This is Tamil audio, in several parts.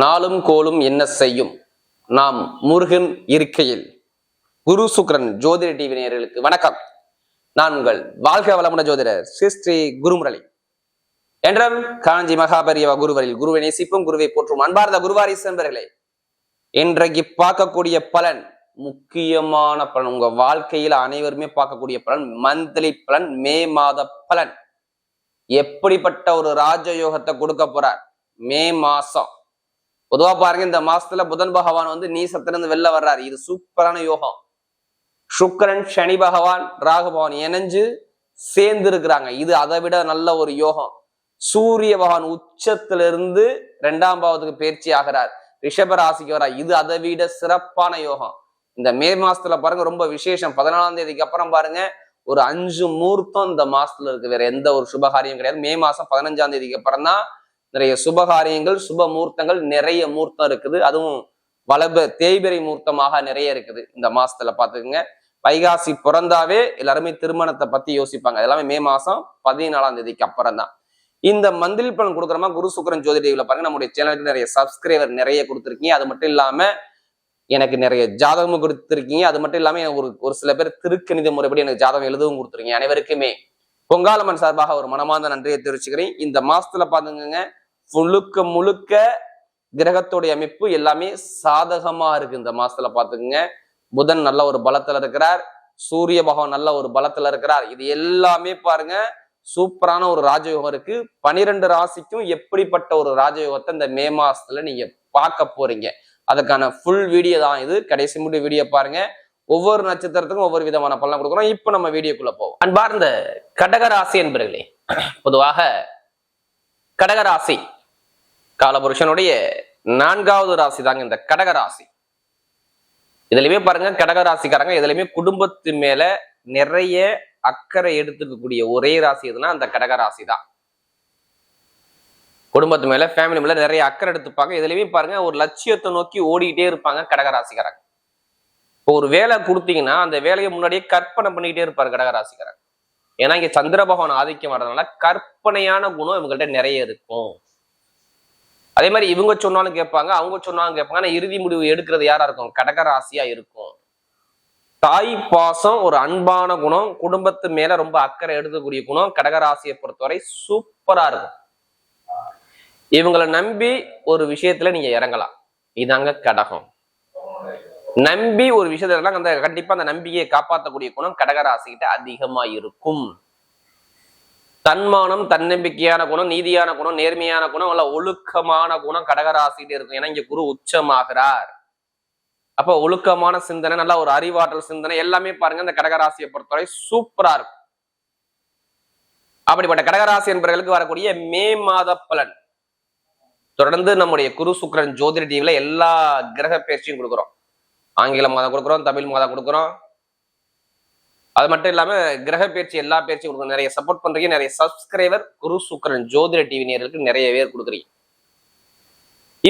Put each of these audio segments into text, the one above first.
நாளும் கோலும் என்ன செய்யும்? நாம் முருகன் இருக்கையில். குரு சுக்ரன் ஜோதிட டிவி நேயர்களுக்கு வணக்கம். நான் உங்கள் வாழ்க வளமுட ஜோதிடர் ஸ்ரீ ஸ்ரீ குருமுரளி. என்றும் காஞ்சி மகாபரியவ குருவரில் குருவை நேசிப்பும் குருவை போற்றும் அன்பார்ந்த குருவாரி சென்பர்களே இன்றைக்கு பார்க்கக்கூடிய பலன் முக்கியமான பலன் உங்க வாழ்க்கையில அனைவருமே பார்க்கக்கூடிய பலன் மந்த்லி பலன் மே மாத பலன். எப்படிப்பட்ட ஒரு ராஜயோகத்தை கொடுக்க போறார்? மே மாசம். பொதுவா பாருங்க இந்த மாசத்துல புதன் பகவான் வந்து நீசத்திலிருந்து வெளில வர்றாரு. இது சூப்பரான யோகம். சுக்கரன் சனி பகவான் ராகு பகவான் இணைஞ்சு சேர்ந்து இருக்கிறாங்க இது அதை விட நல்ல ஒரு யோகம். சூரிய பகவான் உச்சத்திலிருந்து ரெண்டாம் பாவத்துக்கு பயிற்சி ஆகிறார். ரிஷப ராசிக்கு வரா இது அதை விட சிறப்பான யோகம். இந்த மே மாசத்துல பாருங்க ரொம்ப விசேஷம். பதினாலாம் தேதிக்கு அப்புறம் பாருங்க ஒரு அஞ்சு மூர்த்தம் இந்த மாசத்துல இருக்கு. வேற எந்த ஒரு சுபகாரியம் கிடையாது. மே மாசம் பதினஞ்சாம் தேதிக்கு அப்புறம் தான் நிறைய சுபகாரியங்கள் சுப மூர்த்தங்கள் நிறைய மூர்த்தம் இருக்குது. அதுவும் வளப தேய்பிரை மூர்த்தமாக நிறைய இருக்குது இந்த மாசத்துல பாத்துக்கோங்க வைகாசி பிறந்தாவே எல்லாருமே திருமணத்தை பத்தி யோசிப்பாங்க. எல்லாமே மே மாசம் பதினாலாம் தேதிக்கு அப்புறம் தான் இந்த மந்திரி பலன் கொடுக்குறமா குரு சுக்கரன் ஜோதி பாருங்க. நம்முடைய சேனலுக்கு நிறைய சப்ஸ்கிரைபர் நிறைய கொடுத்துருக்கீங்க. அது மட்டும் இல்லாம எனக்கு நிறைய ஜாதகமும் கொடுத்துருக்கீங்க. அது மட்டும் இல்லாம ஒரு ஒரு சில பேர் திருக்கணித முறைப்படி எனக்கு ஜாதகம் எழுதவும் கொடுத்துருக்கீங்க. அனைவருக்குமே பொங்காலம்மன் சார்பாக ஒரு மனமார்ந்த நன்றியை தெரிவிச்சுக்கிறேன். இந்த மாசத்துல பாத்துங்க முழுக்க முழுக்க கிரகத்துடைய அமைப்பு எல்லாமே சாதகமா இருக்கு இந்த மாசத்துல பாத்துக்கோங்க புதன் நல்ல ஒரு பலத்துல இருக்கிறார். சூரிய பகவான் நல்ல ஒரு பலத்துல இருக்கிறார். இது எல்லாமே பாருங்க சூப்பரான ஒரு ராஜயோகம் இருக்கு. பனிரெண்டு ராசிக்கும் எப்படிப்பட்ட ஒரு ராஜயோகத்தை இந்த மே மாசத்துல நீங்க பார்க்க போறீங்க. அதுக்கான ஃபுல் வீடியோ தான் இது. கடைசி முடி வீடியோ பாருங்க. ஒவ்வொரு நட்சத்திரத்துக்கும் ஒவ்வொரு விதமான பலன் கொடுக்குறோம். இப்போ நம்ம வீடியோக்குள்ள போவோம். அன்பார்ந்த கடகராசி என்பர்களே பொதுவாக கடகராசி காலபுருஷனுடைய நான்காவது ராசி தாங்க இந்த கடகராசி இதுலயுமே பாருங்க கடக ராசிக்காரங்க இதுலயுமே குடும்பத்து மேல நிறைய அக்கறை எடுத்துக்கக்கூடிய ஒரே ராசி எதுனா அந்த கடகராசி தான். குடும்பத்து மேல ஃபேமிலி மேல நிறைய அக்கறை எடுத்துப்பாங்க. இதுலயுமே பாருங்க ஒரு லட்சியத்தை நோக்கி ஓடிக்கிட்டே இருப்பாங்க கடகராசிக்காரங்க இப்போ ஒரு வேலை கொடுத்தீங்கன்னா அந்த வேலையை முன்னாடியே கற்பனை பண்ணிக்கிட்டே இருப்பாரு கடகராசிக்காரங்க ஏன்னா இங்க சந்திர பகவான் ஆதிக்கம் வர்றதுனால கற்பனையான குணம் இவங்கள்ட்ட நிறைய இருக்கும். அதே மாதிரி இவங்க சொன்னாலும் கேட்பாங்க அவங்க சொன்னாலும் கேட்பாங்க. ஆனா இறுதி முடிவு எடுக்கிறது யாரா இருக்கும்? கடகராசியா இருக்கும். தாய் பாசம் ஒரு அன்பான குணம். குடும்பத்து மேல ரொம்ப அக்கறை எடுக்கக்கூடிய குணம். கடகராசியை பொறுத்தவரை சூப்பரா இருக்கும். இவங்களை நம்பி ஒரு விஷயத்துல நீங்க இறங்கலாம். இதாங்க கடகம். நம்பி ஒரு விஷயத்துல அந்த கண்டிப்பா அந்த நம்பிக்கையை காப்பாற்றக்கூடிய குணம் கடகராசிக்கிட்ட அதிகமா இருக்கும். தன்மானம் தன்னம்பிக்கையான குணம் நீதியான குணம் நேர்மையான குணம் அல்ல ஒழுக்கமான குணம் கடகராசிட்டு இருக்கும். ஏன்னா இங்க குரு உச்சமாகிறார். அப்ப ஒழுக்கமான சிந்தனை நல்லா ஒரு அறிவாற்றல் சிந்தனை எல்லாமே பாருங்க இந்த கடகராசியை பொறுத்தவரை சூப்பரா இருக்கும். அப்படிப்பட்ட கடகராசி என்பவர்களுக்கு வரக்கூடிய மே மாத பலன். தொடர்ந்து நம்முடைய குரு சுக்கரன் ஜோதிட டிவில எல்லா கிரக பயிற்சியும் கொடுக்குறோம். ஆங்கில மாதம் கொடுக்குறோம் தமிழ் மாதம் கொடுக்குறோம். அது மட்டும் இல்லாம கிரக பயிற்சி எல்லா பயிற்சியும் கொடுக்குறோம் நிறைய சப்போர்ட் பண்றீங்க. நிறைய சப்ஸ்கிரைபர் குரு சுக்கரன் ஜோதிட டிவி நேர்களுக்கு நிறைய பேர் கொடுக்குறீங்க.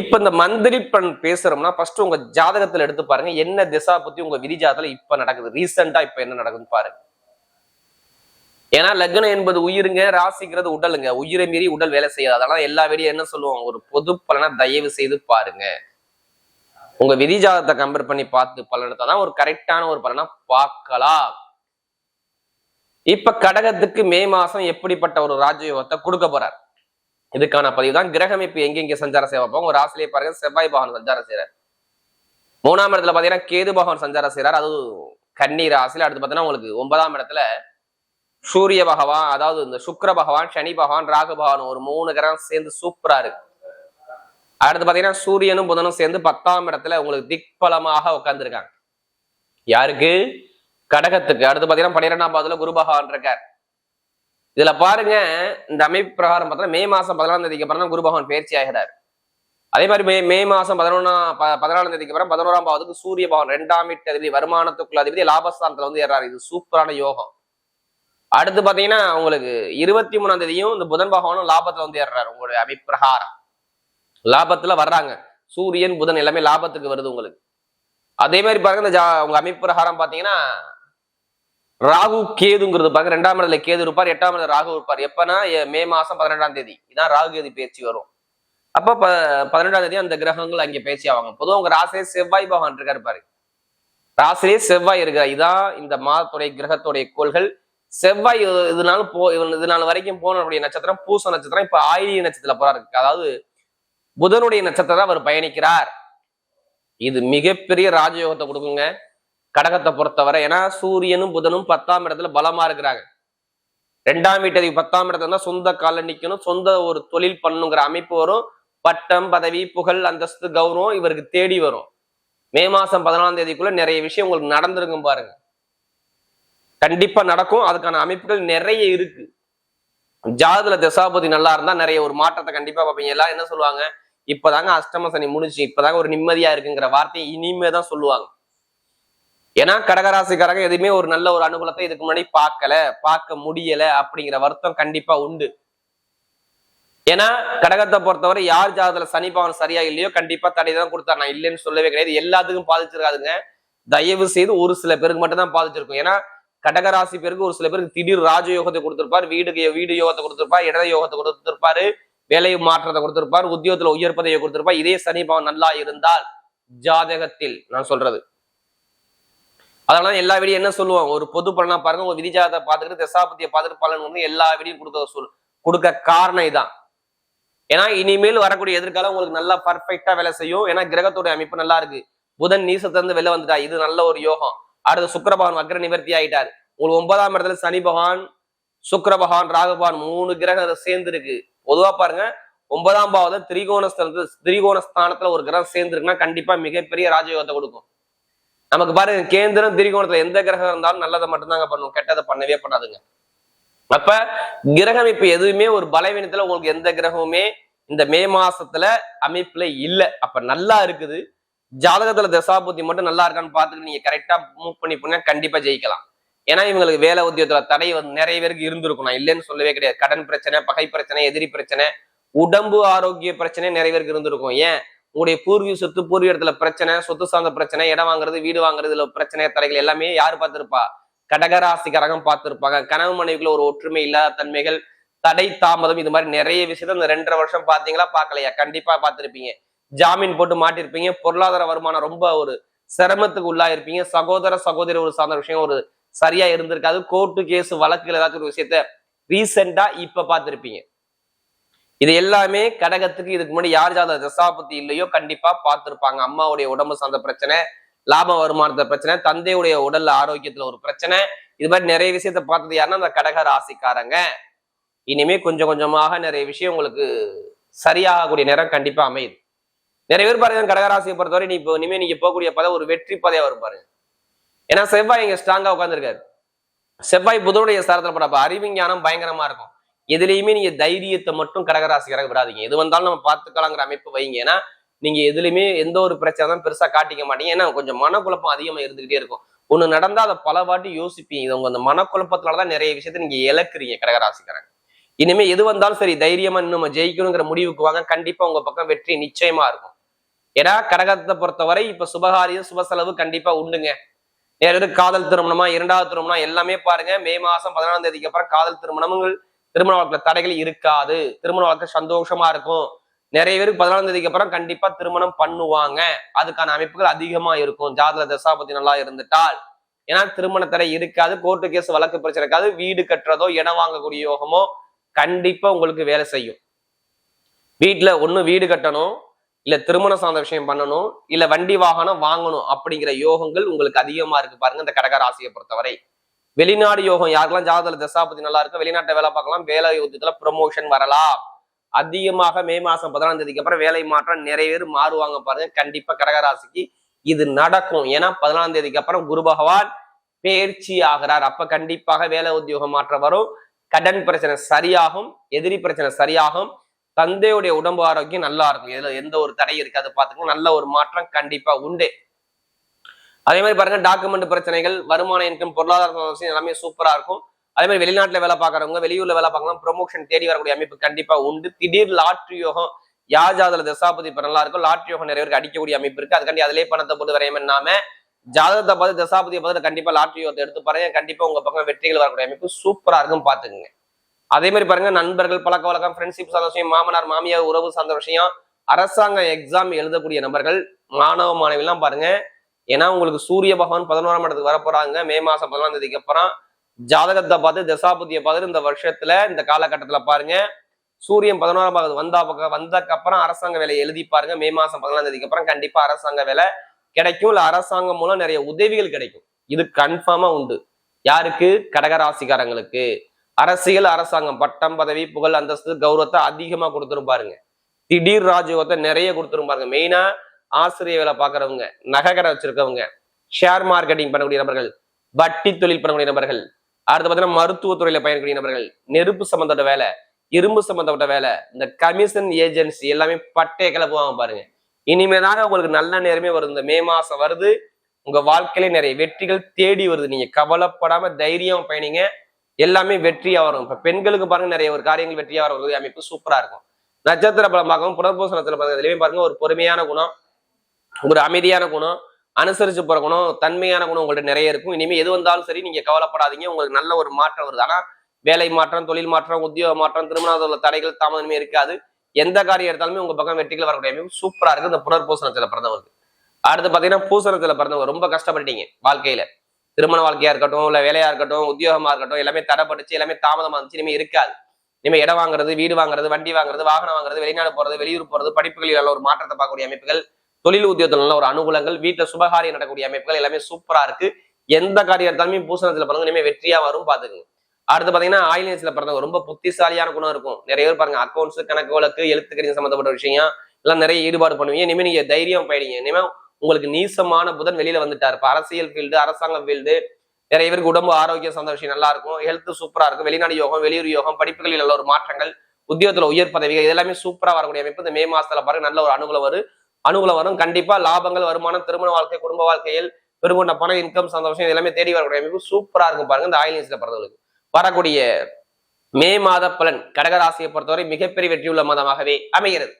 இப்ப இந்த மந்திரி பண் பேசுறோம்னா ஃபர்ஸ்ட் உங்க ஜாதகத்துல எடுத்து பாருங்க. என்ன திசா பத்தி உங்க விதி ஜாதகத்துல இப்ப நடக்குது? ரீசெண்டா இப்ப என்ன நடக்குதுன்னு பாருங்க. ஏன்னா லக்னம் என்பது உயிருங்க ராசிங்கிறது உடலுங்க. உயிரை மீறி உடல் வேலை செய்யாது. அதனால எல்லா வீடியோ என்ன சொல்லுவோம் ஒரு பொது பலனை தயவு செய்து பாருங்க. உங்க விதி ஜாதகத்தை கம்பேர் பண்ணி பார்த்து பலன் எடுத்தாதான் ஒரு கரெக்டான ஒரு பலனை பார்க்கலாம். இப்ப கடகத்துக்கு மே மாசம் எப்படிப்பட்ட ஒரு ராஜயோகத்தை கொடுக்க போறார்? இதுக்கான பதிவு தான். கிரகமைப்பு எங்கெங்க சஞ்சாரம் செய்ய பார்ப்போம். ஒரு ஆசிரியை பாருங்க செவ்வாய் பகவான் சஞ்சாரம் செய்யறார் மூணாம் இடத்துல பாத்தீங்கன்னா கேது பகவான் சஞ்சாரம் செய்யறார் அது கன்னி ராசியில அடுத்து பாத்தீங்கன்னா உங்களுக்கு ஒன்பதாம் இடத்துல சூரிய பகவான் அதாவது இந்த சுக்கர பகவான் சனி பகவான் ராகு பகவான் ஒரு மூணு கிரகம் சேர்ந்து சூப்பரா இருக்கு. அடுத்து பாத்தீங்கன்னா சூரியனும் புதனும் சேர்ந்து பத்தாம் இடத்துல உங்களுக்கு திக்பலமாக உட்கார்ந்துருக்காங்க. யாருக்கு? கடகத்துக்கு. அடுத்து பாத்தீங்கன்னா பன்னிரெண்டாம் பாதத்துல குரு பகவான் இருக்கார். இதுல பாருங்க இந்த அமைப்பு பிரகாரம் பார்த்தா மே மாசம் பதினாலாம் தேதிக்கு அப்புறம் குரு பகவான் பயிற்சி ஆகிறார். அதே மாதிரி மே மே மாசம் பதினொன்னாம் பதினாலாம் தேதிக்கு அப்புறம் பதினோராம் பாவத்துக்கு சூரிய பகவான் ரெண்டாம் வீட்டு அதிபதி வருமானத்துக்குள்ள அதிபதி லாபஸ்தானத்துல வந்து ஏறாரு இது சூப்பரான யோகம். அடுத்து பாத்தீங்கன்னா உங்களுக்கு இருபத்தி மூணாம் தேதியும் இந்த புதன் பகவானும் லாபத்துல வந்து ஏறாரு உங்களுடைய அமைப்பிரகாரம் லாபத்துல வர்றாங்க. சூரியன் புதன் எல்லாமே லாபத்துக்கு வருது உங்களுக்கு. அதே மாதிரி பாருங்க இந்த ஜா- உங்க அமைப்பு பிரகாரம் பாத்தீங்கன்னா ராகு கேதுங்கிறது பார்க்க ரெண்டாம் இடத்துல கேது இருப்பார் எட்டாம் இடத்துல ராகு இருப்பார். எப்பனா மே மாசம் பதினெண்டாம் தேதி. இதான் ராகு கேது பயிற்சி வரும். அப்ப ப பதினெட்டாம் தேதி அந்த கிரகங்கள் அங்கே பேசி ஆவாங்க. பொதுவாக உங்க ராசிலே செவ்வாய் பகவான் இருக்காரு பாரு. ராசிலே செவ்வாய் இருக்கிறார் இதான் இந்த மாதத்துடைய கிரகத்துடைய கோள்கள். செவ்வாய் இதனால போ இவன் இது நாள் வரைக்கும் போனவருடைய நட்சத்திரம் பூச நட்சத்திரம் இப்ப ஆயிரிய நட்சத்திரத்துல போறாரு அதாவது புதனுடைய நட்சத்திரம் அவர் பயணிக்கிறார். இது மிகப்பெரிய ராஜயோகத்தை கொடுக்குங்க. கடகத்தை பொறுத்தவரை ஏன்னா சூரியனும் புதனும் பத்தாம் இடத்துல பலமா இருக்கிறாங்க. ரெண்டாம் வீட்டதி பத்தாம் இடத்துல தான் சொந்த கால நிக்கணும் சொந்த ஒரு தொழில் பண்ணுங்கிற அமைப்பு வரும். பட்டம் பதவி புகழ் அந்தஸ்து கௌரவம் இவருக்கு தேடி வரும். மே மாசம் பதினாலாம் தேதிக்குள்ள நிறைய விஷயம் உங்களுக்கு நடந்திருக்கும் பாருங்க. கண்டிப்பா நடக்கும். அதுக்கான அமைப்புகள் நிறைய இருக்கு. ஜாதத்துல தசாபதி நல்லா இருந்தா நிறைய ஒரு மாற்றத்தை கண்டிப்பா பார்ப்பீங்க. எல்லாம் என்ன சொல்லுவாங்க? இப்பதாங்க அஷ்டம சனி முடிச்சு இப்பதாங்க ஒரு நிம்மதியா இருக்குங்கிற வார்த்தையை இனிமே தான் சொல்லுவாங்க. ஏன்னா கடகராசிக்காரங்க எதுவுமே ஒரு நல்ல ஒரு அனுகூலத்தை இதுக்கு முன்னாடி பார்க்கல பார்க்க முடியல அப்படிங்கிற வருத்தம் கண்டிப்பா உண்டு. ஏன்னா கடகத்தை பொறுத்தவரை யார் ஜாதத்துல சனி பவன் சரியா இல்லையோ கண்டிப்பா தடை தான் கொடுத்தாரு. நான் இல்லைன்னு சொல்லவே கிடையாது. எல்லாத்துக்கும் பாதிச்சிருக்காதுங்க. தயவு செய்து ஒரு சில பேருக்கு மட்டும் தான் பாதிச்சிருக்கும். ஏன்னா கடகராசி பேருக்கு ஒரு சில பேருக்கு திடீர் ராஜயோகத்தை கொடுத்திருப்பார். வீடு வீடு யோகத்தை கொடுத்திருப்பார். இடத யோகத்தை கொடுத்திருப்பாரு. வேலை மாற்றத்தை கொடுத்திருப்பார். உத்தியோகத்துல உயர் பதவியை கொடுத்திருப்பார். இதே சனி பவன் நல்லா இருந்தால் ஜாதகத்தில் நான் சொல்றது அதனால எல்லா வீடியும் என்ன சொல்லுவாங்க? ஒரு பொது பலனா பாருங்க ஒரு விதிஜாதத்தை பார்த்துக்கிட்டு தசாபத்தியை பார்த்துட்டு பலன் வந்து எல்லா வீடியும் கொடுக்க சொல் கொடுக்க காரணம் இதான். ஏன்னா இனிமேல் வரக்கூடிய எதிர்காலம் உங்களுக்கு நல்லா பர்ஃபெக்டா வேலை செய்யும். ஏன்னா கிரகத்தோட அமைப்பு நல்லா இருக்கு. புதன் நீசத்திலிருந்து வெளில வந்துட்டா இது நல்ல ஒரு யோகம். அடுத்து சுக்கரபகவான் அக்ர வக்ர நிவர்த்தி ஆயிட்டாரு. உங்களுக்கு ஒன்பதாம் இடத்துல சனி பகவான் சுக்கிர பகவான் ராகு பகவான் மூணு கிரகம் சேர்ந்து இருக்கு. பொதுவா பாருங்க ஒன்பதாம் பாவத்தை திரிகோணஸ்தலத்துல ஸ்தானத்துல ஒரு கிரகம் சேர்ந்துருக்குன்னா கண்டிப்பா மிகப்பெரிய ராஜயோகத்தை கொடுக்கும். நமக்கு பாருங்க கேந்திரம் திரிகோணத்துல எந்த கிரகம் இருந்தாலும் நல்லதை மட்டும்தாங்க பண்ணும். கெட்டதை பண்ணவே பண்ணாதுங்க. அப்ப கிரகம் இப்ப எதுவுமே ஒரு பலவீனத்துல உங்களுக்கு எந்த கிரகமுமே இந்த மே மாசத்துல அமைப்புல இல்ல. அப்ப நல்லா இருக்குது. ஜாதகத்துல தசாபுத்தி மட்டும் நல்லா இருக்கான்னு பார்த்துட்டு நீங்க கரெக்டா மூவ் பண்ணி போனா கண்டிப்பா ஜெயிக்கலாம். ஏன்னா இவங்களுக்கு வேலை உத்தியோகத்துல தடை வந்து நிறைய பேருக்கு இருந்திருக்கும். நான் இல்லைன்னு சொல்லவே கிடையாது. கடன் பிரச்சனை பகை பிரச்சனை எதிரி பிரச்சனை உடம்பு ஆரோக்கிய பிரச்சனை நிறைய பேருக்கு இருந்திருக்கும். ஏன்? உங்களுடைய பூர்வீக சொத்து பூர்வீக இடத்துல பிரச்சனை சொத்து சார்ந்த பிரச்சனை இடம் வாங்குறது வீடு வாங்குறதுல பிரச்சனை தடைகள் எல்லாமே யாரு பார்த்திருப்பா? கடகராசிக்காரகம் பார்த்திருப்பாங்க. கனவு மனைவிக்குள்ள ஒரு ஒற்றுமை இல்லாத தன்மைகள் தடை தாமதம் இது மாதிரி நிறைய விஷயத்த இந்த ரெண்டரை வருஷம் பாத்தீங்களா பார்க்கலையா? கண்டிப்பா பார்த்திருப்பீங்க. ஜாமீன் போட்டு மாட்டிருப்பீங்க. பொருளாதார வருமானம் ரொம்ப ஒரு சிரமத்துக்கு உள்ளா இருப்பீங்க சகோதர சகோதரி ஒரு சார்ந்த விஷயம் ஒரு சரியா இருந்திருக்காது. கோர்ட்டு கேஸ் வழக்குகள் ஏதாச்சும் ஒரு விஷயத்த ரீசெண்டா இப்ப பார்த்திருப்பீங்க. இது எல்லாமே கடகத்துக்கு இதுக்கு முன்னாடி யார் ஜாத தசாபத்தி இல்லையோ கண்டிப்பா பார்த்திருப்பாங்க. அம்மாவுடைய உடம்பு சார்ந்த பிரச்சனை லாப வருமானத்த பிரச்சனை தந்தையுடைய உடல் ஆரோக்கியத்துல ஒரு பிரச்சனை. இது மாதிரி நிறைய விஷயத்த பார்த்தது யாருன்னா அந்த கடக ராசிக்காரங்க. இனிமே கொஞ்சம் கொஞ்சமாக நிறைய விஷயம் உங்களுக்கு சரியாகக்கூடிய நேரம் கண்டிப்பா அமையுது. நிறைய பேர் பாருங்க கடகராசியை பொறுத்தவரை நீ இப்போ இனிமே நீங்க போகக்கூடிய பதவி ஒரு வெற்றி பதவியா வரும் பாருங்க. ஏன்னா செவ்வாய் இங்க ஸ்ட்ராங்கா உட்காந்துருக்காரு செவ்வாய் புதனுடைய ஸ்தானத்துல போறப்ப அறிவிஞானம் பயங்கரமா இருக்கும். எதுலையுமே நீங்க தைரியத்தை மட்டும் கடகராசிக்காரங்க விடாதீங்க. எது வந்தாலும் நம்ம பார்த்துக்கலாங்கிற அமைப்பு வைங்க. ஏன்னா நீங்க எதுலையுமே எந்த ஒரு பிரச்சனை தான் பெருசா காட்டிக்க மாட்டீங்க. ஏன்னா கொஞ்சம் மனக்குழப்பம் அதிகமா இருந்துகிட்டே இருக்கும். ஒண்ணு நடந்தா அதை பல வாட்டி யோசிப்பீங்க. இது உங்க அந்த மனக்குழப்பத்தினாலதான் நிறைய விஷயத்த நீங்க இழக்குறீங்க கடகராசிக்காரங்க. இனிமே எது வந்தாலும் சரி தைரியமா இன்னும் நம்ம ஜெயிக்கணுங்கிற முடிவுக்கு வாங்க. கண்டிப்பா உங்க பக்கம் வெற்றி நிச்சயமா இருக்கும். ஏன்னா கடகத்தை பொறுத்தவரை இப்ப சுபகாரியம் சுப செலவு கண்டிப்பா உண்டுங்க. நிறைய காதல் திருமணமா இரண்டாவது திருமணம் எல்லாமே பாருங்க. மே மாசம் பதினாலாம் தேதிக்கு அப்புறம் காதல் திருமணங்கள் திருமண வாழ்க்கையில தடைகள் இருக்காது. திருமண வாழ்க்கை சந்தோஷமா இருக்கும். நிறைய பேருக்கு பதினாலாம் தேதிக்கு அப்புறம் கண்டிப்பா திருமணம் பண்ணுவாங்க. அதுக்கான அமைப்புகள் அதிகமா இருக்கும். ஜாதக தசாபதி நல்லா இருந்துட்டால். ஏன்னா திருமண தடை இருக்காது. கோர்ட்டு கேஸ் வழக்கு பிரச்சனை இருக்காது. வீடு கட்டுறதோ இடம் வாங்கக்கூடிய யோகமோ கண்டிப்பா உங்களுக்கு வேலை செய்யும். வீட்டுல ஒண்ணு வீடு கட்டணும். இல்ல திருமணம் சார்ந்த விஷயம் பண்ணணும். இல்ல வண்டி வாகனம் வாங்கணும் அப்படிங்கிற யோகங்கள் உங்களுக்கு அதிகமா இருக்கு பாருங்க. இந்த கடக ராசியை பொறுத்தவரை. வெளிநாடு யோகம் யாருக்கெல்லாம் ஜாதகத்துல தசாபதி நல்லா இருக்கு வெளிநாட்டை வேலை பார்க்கலாம் வேலை யுத்தத்துல ப்ரமோஷன் வரலாம். அதிகமாக மே மாசம் பதினாலாம் தேதிக்கு அப்புறம் வேலை மாற்றம் நிறைய பேர் மாறுவாங்க பாருங்க. கண்டிப்பா கடகராசிக்கு இது நடக்கும். ஏன்னா பதினாலாம் தேதிக்கு அப்புறம் குரு பகவான் பேர்ச்சி ஆகிறார். அப்ப கண்டிப்பாக வேலை உத்தியோகம் மாற்றம் வரும். கடன் பிரச்சனை சரியாகும் எதிரி பிரச்சனை சரியாகும். தந்தையுடைய உடம்பு ஆரோக்கியம் நல்லா இருக்கும். இதுல எந்த ஒரு தடை இருக்காது. பாத்துக்கோங்க நல்ல ஒரு மாற்றம் கண்டிப்பா உண்டு. அதே மாதிரி பாருங்க டாக்குமெண்ட் பிரச்சனைகள் வருமான இன்கம் பொருளாதார எல்லாமே சூப்பரா இருக்கும். அதே மாதிரி வெளிநாட்டுல வேலை பார்க்கறவங்க வெளியூர்ல வேலை பார்க்கலாம் ப்ரொமோஷன் தேடி வரக்கூடிய அமைப்பு கண்டிப்பா உண்டு. திடீர் லாட்ரி யோகம் யாஜாதல தசாபதி இப்ப நல்லா இருக்கும். லாட்ரி யோகம் நிறைய பேருக்கு அடிக்கக்கூடிய அமைப்பு இருக்கு. அதுக்காண்டி அதிலே பணத்தை போட்டு வரையும் நாம ஜாதகத்தை பார்த்து தசாபதியை பார்த்து கண்டிப்பா லாட்ரி யோகத்தை எடுத்து பாருங்க. கண்டிப்பா உங்க பக்கம் வெற்றிகள் வரக்கூடிய அமைப்பு சூப்பரா இருக்கும் பாத்துக்குங்க அதே மாதிரி பாருங்க நண்பர்கள் பழக்க வழக்கம் ஃப்ரெண்ட்ஷிப் சார்ந்த விஷயம் மாமனார் மாமியார் உறவு சார்ந்த விஷயம் அரசாங்க எக்ஸாம் எழுதக்கூடிய நபர்கள் மாணவ மாணவிலாம் பாருங்க ஏன்னா உங்களுக்கு சூரிய பகவான் பதினோராம் இடத்துக்கு வர போறாங்க மே மாசம் பதினொன்றாம் தேதிக்கு அப்புறம் ஜாதகத்தை பார்த்து தசாபதியை பார்த்து இந்த வருஷத்துல இந்த காலகட்டத்துல பாருங்க சூரியன் பதினோராம் பாகத்து வந்தா பக்கம் வந்ததுக்கு அப்புறம் அரசாங்க வேலையை எழுதி பாருங்க. மே மாசம் பதினாலாம் தேதிக்கு அப்புறம் கண்டிப்பா அரசாங்க வேலை கிடைக்கும். இல்ல அரசாங்கம் மூலம் நிறைய உதவிகள் கிடைக்கும். இது கன்ஃபார்மா உண்டு. யாருக்கு? கடகராசிக்காரங்களுக்கு. அரசியல் அரசாங்கம் பட்டம் பதவி புகழ் அந்தஸ்து கௌரவத்தை அதிகமா கொடுத்துரும் பாருங்க. திடீர் ராஜயோகத்தை நிறைய கொடுத்துரும் பாருங்க. மெயினா ஆசிரியர் வேலை பார்க்கறவங்க நகைக்கடை வச்சிருக்கவங்க ஷேர் மார்க்கெட்டிங் பண்ணக்கூடிய நபர்கள் வட்டி தொழில் பண்ணக்கூடிய நபர்கள் அடுத்து பார்த்தீங்கன்னா மருத்துவத்துறையில பயணக்கூடிய நபர்கள் நெருப்பு சம்பந்தப்பட்ட வேலை இரும்பு சம்பந்தப்பட்ட வேலை இந்த கமிஷன் ஏஜென்சி எல்லாமே பட்டைய கிளப்புவாங்க பாருங்க. இனிமேதாங்க உங்களுக்கு நல்ல நேரமே வருது. இந்த மே மாசம் வருது உங்க வாழ்க்கையில நிறைய வெற்றிகள் தேடி வருது. நீங்க கவலைப்படாம தைரியம் பயணிங்க. எல்லாமே வெற்றியா வரும். இப்ப பெண்களுக்கு பாருங்க நிறைய ஒரு காரியங்கள் வெற்றியா வர அமைப்பு சூப்பரா இருக்கும். நட்சத்திர பலம் பார்க்கவும் புனர்பூசணத்துல பாருங்க இதுலயுமே பாருங்க ஒரு பொறுமையான குணம். ஒரு அமைதியான குணம் அனுசரிச்சு போற குணம் தன்மையான குணம் உங்கள்ட்ட நிறைய இருக்கும். இனிமே எது வந்தாலும் சரி நீங்க கவலைப்படாதீங்க. உங்களுக்கு நல்ல ஒரு மாற்றம் வருது. ஆனா வேலை மாற்றம் தொழில் மாற்றம் உத்தியோக மாற்றம் திருமணம் உள்ள தடைகள் தாமதமே இருக்காது. எந்த காரியம் எடுத்தாலுமே உங்க பக்கம் வெற்றிகள் வரக்கூடிய அமைப்பு சூப்பரா இருக்கு. இந்த புனர்பூசணத்துல பிறந்தவருக்கு அடுத்து பாத்தீங்கன்னா பூசணத்துல பிறந்தவங்க ரொம்ப கஷ்டப்பட்டீங்க வாழ்க்கையில. திருமண வாழ்க்கையா இருக்கட்டும் இல்ல வேலையா இருக்கட்டும் உத்தியோகமா இருக்கட்டும் எல்லாமே தடைப்பட்டுச்சு எல்லாமே தாமதமா இருந்துச்சு. இனிமே இருக்காது. இனிமே இடம் வாங்குறது வீடு வாங்குறது வண்டி வாங்குறது வாகனம் வாங்குறது வெளிநாடு போறது வெளியூர் போறது படிப்புகளில் ஒரு மாற்றத்தை பார்க்கக்கூடிய அமைப்புகள் தொழில் உத்தியோகத்தில் நல்ல ஒரு அனுகூலங்கள் வீட்டுல சுபகாரியம் நடக்கக்கூடிய அமைப்புகள் எல்லாமே சூப்பரா இருக்கு. எந்த காரியம் எடுத்தாலுமே பூசணத்துல பாருங்க இனிமே வெற்றியா வரும் பாத்துக்கோங்க. அடுத்து பாத்தீங்கன்னா ஆயிலியன்ஸ்ல பிறந்தவங்க ரொம்ப புத்திசாலியான குணம் இருக்கும். நிறைய பேர் பாருங்க அக்கௌண்ட்ஸ் கணக்கு வழக்கு எழுத்துக்கறிஞர் சம்பந்தப்பட்ட விஷயம் எல்லாம் நிறைய ஈடுபாடு பண்ணுவீங்க. இனிமே நீங்க தைரியம் பயணிங்க இனிமே உங்களுக்கு நீசமான புதன் வெளியில வந்துட்டாரு. இப்ப அரசியல் ஃபீல்டு அரசாங்க ஃபீல்டு நிறைய பேருக்கு உடம்பு ஆரோக்கியம் சார்ந்த விஷயம் நல்லா இருக்கும். ஹெல்த் சூப்பரா இருக்கும் வெளிநாடு யோகம் வெளியூர் யோகம் படிப்புகளில் நல்ல ஒரு மாற்றங்கள் உத்தியோகத்துல உயர் பதவிகள் இதெல்லாமே சூப்பரா வரக்கூடிய அமைப்பு. இந்த மே மாசத்துல பாருங்க நல்ல ஒரு அனுகூலம் வரும். அனுகூலம் வரும். கண்டிப்பா லாபங்கள் வருமானம் திருமண வாழ்க்கை குடும்ப வாழ்க்கையில் பெருங்கொண்ட பண இன்கம் சந்தோஷம் இது எல்லாமே தேடி வரக்கூடிய அமைப்பு சூப்பரா இருக்கும் பாருங்க இந்த ஆயிலியன்ஸ்ல பிறந்தவங்களுக்கு வரக்கூடிய மே மாத பலன் கடகராசியை பொறுத்தவரை மிகப்பெரிய வெற்றியுள்ள மாதமாகவே அமைகிறது.